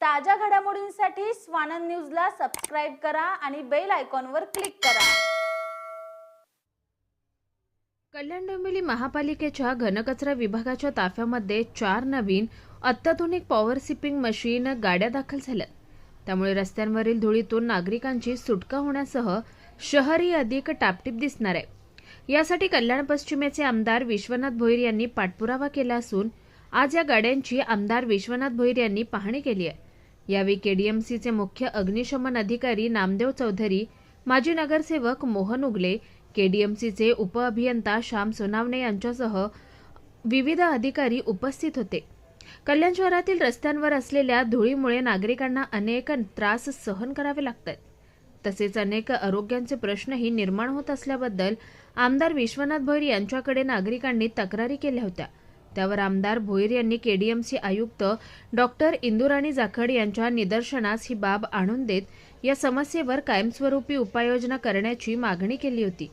ताज्या घडामोडींसाठी स्वानंद न्यूजला सबस्क्राईब करा आणि बेल आयकॉनवर क्लिक करा. कल्याण डोंबिवली महापालिकेच्या घनकचरा विभागाच्या ताफ्यामध्ये चार नवीन अत्याधुनिक पॉवर सिपिंग मशीन गाड्या दाखल झाल्यात. त्यामुळे रस्त्यांवरील धुळीतून नागरिकांची सुटका होण्यासह शहरही अधिक टापटीप दिसणार आहे. यासाठी कल्याण पश्चिमेचे आमदार विश्वनाथ भोईर यांनी पाठपुरावा केला असून आज या गाड्यांची आमदार विश्वनाथ भोईर यांनी पाहणी केली आहे. यावेळी केडीएमसीचे मुख्य अग्निशमन अधिकारी नामदेव चौधरी माजी नगरसेवक मोहन उगले केडीएमसीचे उपअभियंता श्याम सोनावणे यांच्यासह विविध अधिकारी उपस्थित होते. कल्याण शहरातील रस्त्यांवर असलेल्या धुळीमुळे नागरिकांना अनेक त्रास सहन करावे लागतात. तसेच अनेक आरोग्यांचे प्रश्नही निर्माण होत असल्याबद्दल आमदार विश्वनाथ भोईर यांच्याकडे नागरिकांनी तक्रारी केल्या होत्या. त्यावर आमदार भोईर यांनी केडीएमसी आयुक्त डॉक्टर इंदुराणी जाखड यांच्या निदर्शनास ही बाब आणून देत या समस्येवर कायमस्वरूपी उपाययोजना करण्याची मागणी केली होती.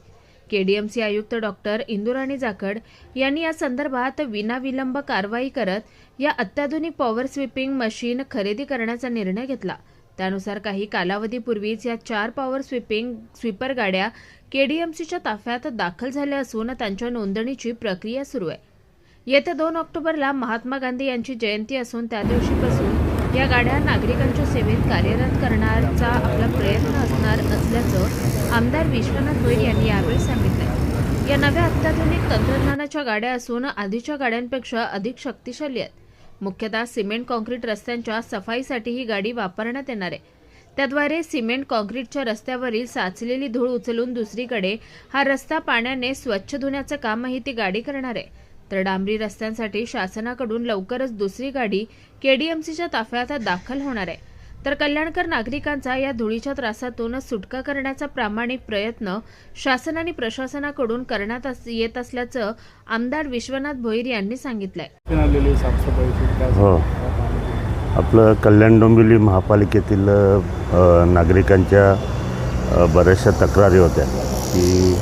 केडीएमसी आयुक्त डॉक्टर इंदुराणी जाखड यांनी या संदर्भात विनाविलंब कारवाई करत या अत्याधुनिक पॉवर स्वीपिंग मशीन खरेदी करण्याचा निर्णय घेतला. त्यानुसार काही कालावधीपूर्वीच या चार पॉवर स्वीपिंग स्वीपर गाड्या केडीएमसीच्या ताफ्यात दाखल झाल्या असून त्यांच्या नोंदणीची प्रक्रिया सुरू आहे. येत्या दोन ऑक्टोबरला महात्मा गांधी यांची जयंती असून त्या दिवशीपासून या गाड्या नागरिकांच्या सेवेत कार्यरत करण्याचा आपला प्रयत्न असणार असल्याचं आमदार विश्वनाथ भोईर यांनी यावेळी सांगितलं. या नव्या अत्याधुनिक तंत्रज्ञानाच्या गाड्या असून आधीच्या गाड्यांपेक्षा अधिक शक्तिशाली आहेत. मुख्यतः सिमेंट कॉन्क्रीट रस्त्यांच्या सफाईसाठी ही गाडी वापरण्यात येणार आहे. त्याद्वारे सिमेंट कॉन्क्रीटच्या रस्त्यावरील साचलेली धूळ उचलून दुसरीकडे हा रस्ता पाण्याने स्वच्छ धुण्याचं कामही ती गाडी करणार आहे. तर डांबरी रस्त्यांसाठी शासनाकडून लवकरच दुसरी गाडी केडीएमसीच्या ताफ्यात दाखल होणार आहे तर कल्याणकर नागरिकांचा या धुळीच्या त्रासातून सुटका करण्याचा प्रामाणिक प्रयत्न शासन आणि प्रशासनाकडून करण्यात अस- येत असल्याचं आमदार विश्वनाथ भोईर यांनी सांगितलंय हो. आपलं कल्याण डोंबिवली महापालिकेतील नागरिकांच्या बऱ्याचशा तक्रारी होत्या की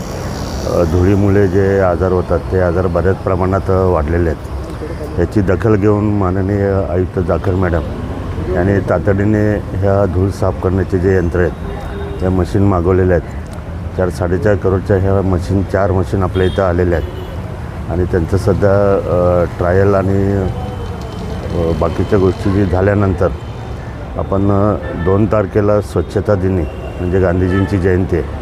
धुळीमुळे जे आजार होतात ते आजार बऱ्याच प्रमाणात वाढलेले आहेत. याची दखल घेऊन माननीय आयुक्त जाखर मॅडम यांनी तातडीने ह्या धूळ साफ करण्याचे जे यंत्र आहेत त्या मशीन मागवलेल्या आहेत. चार साडेचार करोडच्या ह्या मशीन चार मशीन आपल्या इथं आलेल्या आहेत. आणि त्यांचं सध्या ट्रायल आणि बाकीच्या गोष्टी जी झाल्यानंतर आपण दोन तारखेला स्वच्छता दिनी म्हणजे गांधीजींची जयंती आहे.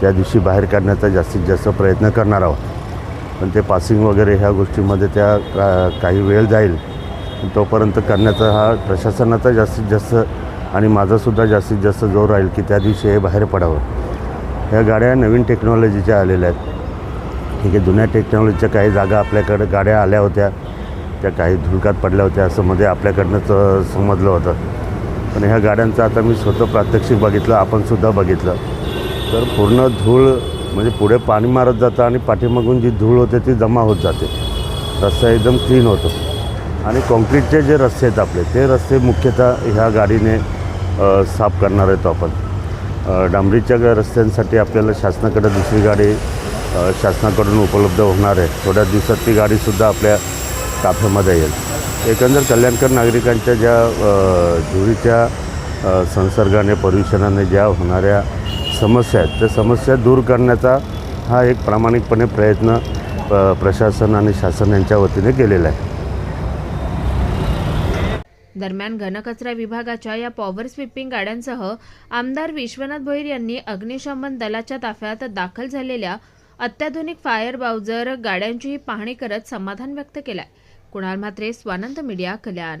त्या दिवशी बाहेर काढण्याचा जास्तीत जास्त प्रयत्न करणार आहोत. पण ते पासिंग वगैरे ह्या गोष्टीमध्ये त्या का काही वेळ जाईल. तोपर्यंत करण्याचा हा प्रशासनाचा जास्तीत जास्त आणि माझासुद्धा जास्तीत जास्त जोर राहील की त्या दिवशी हे बाहेर पडावं. ह्या गाड्या नवीन टेक्नॉलॉजीच्या आलेल्या आहेत. ठीक आहे जुन्या टेक्नॉलॉजीच्या काही जागा आपल्याकडे गाड्या आल्या होत्या. त्या काही धुळकात पडल्या होत्या असं मध्ये आपल्याकडनंच समजलं होतं. पण ह्या गाड्यांचं आता मी स्वतः प्रात्यक्षिक बघितलं आपणसुद्धा बघितलं. तर पूर्ण धूळ म्हणजे पुढे पाणी मारत जातं आणि पाठीमागून जी धूळ होते ती जमा होत जाते. रस्ता एकदम क्लीन होतो. आणि कॉन्क्रीटचे जे रस्ते आहेत आपले ते रस्ते मुख्यतः ह्या गाडीने साफ करणार आहेत आपण. डांबरीच्या रस्त्यांसाठी आपल्याला शासनाकडे दुसरी गाडी शासनाकडून उपलब्ध होणार आहे. थोड्या दिवसात ती गाडीसुद्धा आपल्या ताफ्यामध्ये येईल. एकंदर कल्याणकर नागरिकांच्या ज्या धुळीच्या संसर्गाने पर्युषणाने ज्या होणाऱ्या समस्या आहेत. त्या समस्या दूर करण्याचा हा एक प्रामाणिकपणे प्रयत्न प प्रशासन आणि शासन यांच्या वतीने केलेला आहे. दरम्यान घनकचरा विभागाच्या या पॉवर स्वीपिंग गाड्यांसह आमदार विश्वनाथ भोईर यांनी अग्निशमन दलाच्या ताफ्यात दाखल झालेल्या अत्याधुनिक फायर बाउजर गाड्यांचीही पाहणी करत समाधान व्यक्त केलंय. कुणाल म्हात्रे स्वानंद मीडिया कल्याण.